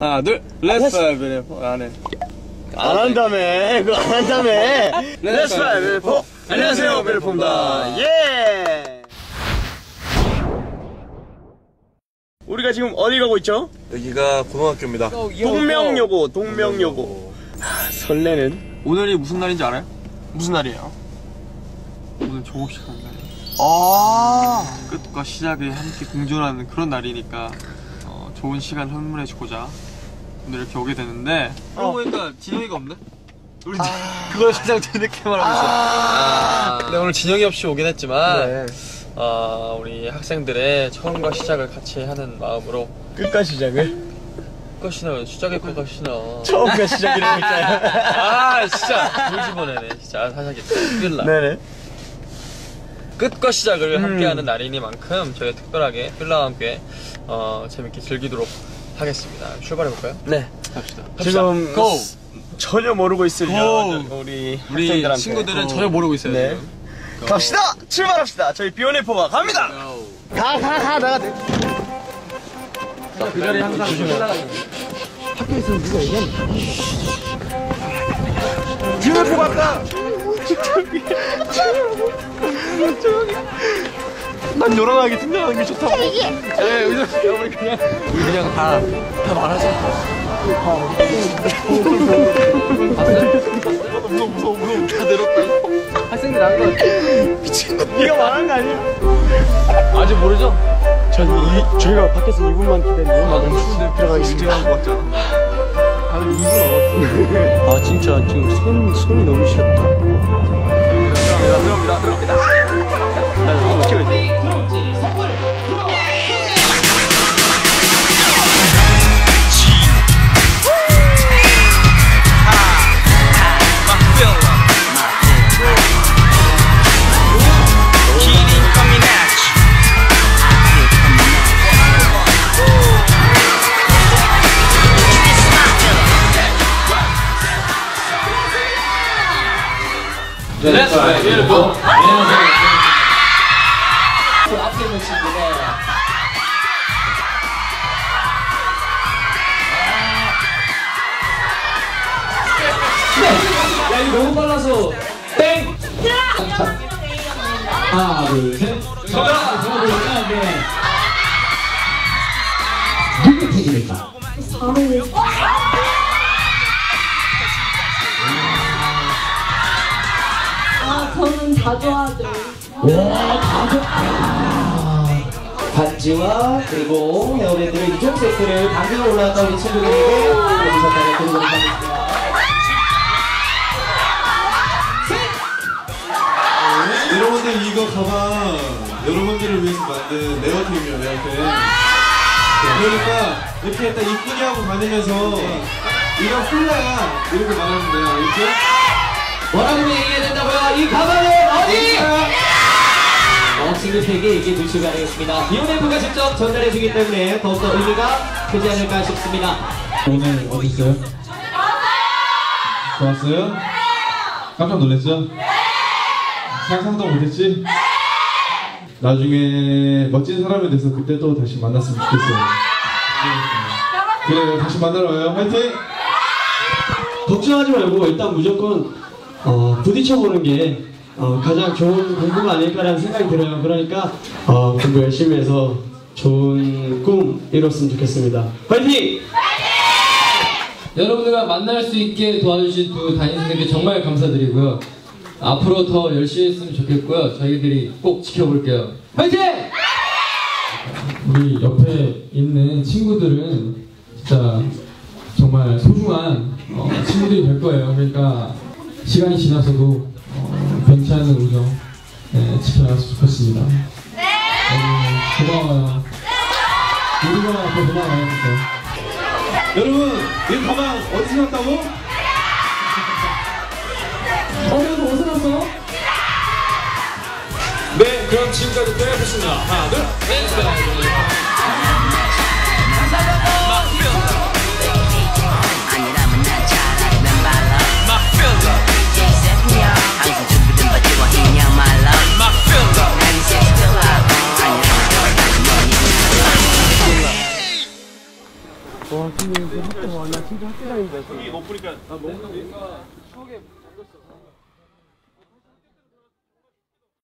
하나 둘 렛츠 파이브 안해 안 한다며. 그거 안 한다며. 렛츠 파이 벨포 안녕하세요 벨포입니다. 예. 우리가 지금 어디 가고 있죠? 여기가 고등학교입니다. 동명여고 동명여고. 아, 설레는. 오늘이 무슨 날인지 알아요? 무슨 날이에요? 오늘 졸업식 하는 날이에요. 아. 끝과 시작이 함께 공존하는 그런 날이니까. 어, 좋은 시간 선물해 주고자 오늘 이렇게 오게 되는데 그러고 보니까 진영이가 없네? 우리 그걸 가장 재밌게 말하고 있어. 근데 오늘 진영이 없이 오긴 했지만 어, 우리 학생들의 처음과 시작을 같이 하는 마음으로 끝과 시작을? 끝과 시작을 시작의 끝과 시작. 처음과 시작이라고 했잖아요. 아 진짜. 물 집어내네 진짜. 사사기 큰일 나 네네 끝과 시작을 음. 함께하는 날이니만큼 저희가 특별하게 필라와 함께 어, 재밌게 즐기도록 하겠습니다. 출발해볼까요? 네. 갑시다. 지금 고! 전혀 모르고 있을 고! 우리 우리 학생들한테. 친구들은 고. 전혀 모르고 있어요 네. 지금. 갑시다! 출발합시다! 저희 비오네포가 갑니다! 가 가 가 나가. 돼그 자리에 항상 비오네포 간다. 난 요란하게 등장하는 게 좋다고. 네, 여러분 그냥 우리 그냥 다, 다 말하자. 무서워 무서워 무서워 다 내렸다 학생들 안것 같아 네가 말한 거 아니야? 아직 모르죠? 전 이, 저희가 밖에서 2분만 기다리고 아, 들어가겠습니다. 것 같잖아 한 2분 아 진짜 지금 손, 손이 너무 시렸다. 들어갑니다. 들어갑니다. 나 Let's go beautiful 야 이거 너무 빨라서 땡! 하나 둘셋 정답! 정답 네. 누구 택입니까? 아, 다 좋아하죠. 와 가족 반지와 그리고 헤어밴드를 이종 세트를 방금 올라왔던 우리 친구들에게 여기서까지 드리도록 하겠습니다 여러분들 이거 가방 여러분들을 위해서 만든 레어템이에요 레어템. 그러니까 이렇게 딱 이쁘게 하고 다니면서 이거 콜라야 이렇게 말하면 돼요 알겠죠? 뭐라고 얘기해야 된다고요? 이 가방은 어디? 어, 친구들에게 얘기해 주시기 바라겠습니다 비오네프가 직접 전달해 주기 때문에 더욱더 의미가 크지 않을까 싶습니다 오늘 어땠어요? 좋았어요? 깜짝 놀랐죠? 상상도 못했지? 나중에 멋진 사람이 돼서 그때 또 다시 만났으면 좋겠어요. 그래, 다시 만나러 와요. 화이팅! 걱정하지 말고 일단 무조건 어, 부딪혀보는 게 어, 가장 좋은 공부가 아닐까라는 생각이 들어요. 그러니까 어, 공부 열심히 해서 좋은 꿈 이뤘으면 좋겠습니다. 화이팅! 여러분들과 만날 수 있게 도와주신 두 담임 선생님께 정말 감사드리고요. 앞으로 더 열심히 했으면 좋겠고요. 저희들이 꼭 지켜볼게요. 화이팅! 우리 옆에 있는 친구들은 진짜 정말 소중한 어, 친구들이 될 거예요. 그러니까 시간이 지나서도 어, 변치 않는 우정 네, 지켜나갔으면 좋겠습니다. 네. 고마워요. 우리가 더 고마워요. 진짜. 여러분 이 가방 어디서 샀다고? 어려도 어디서 났어? 네 그럼 지금까지 빼겠습니다 하나 둘 아니라면 또 다시 머리 와, 힘이 진짜 학교 나 진짜 학교 다니는데. 높으니까 뭔가 추억에 잠겼어.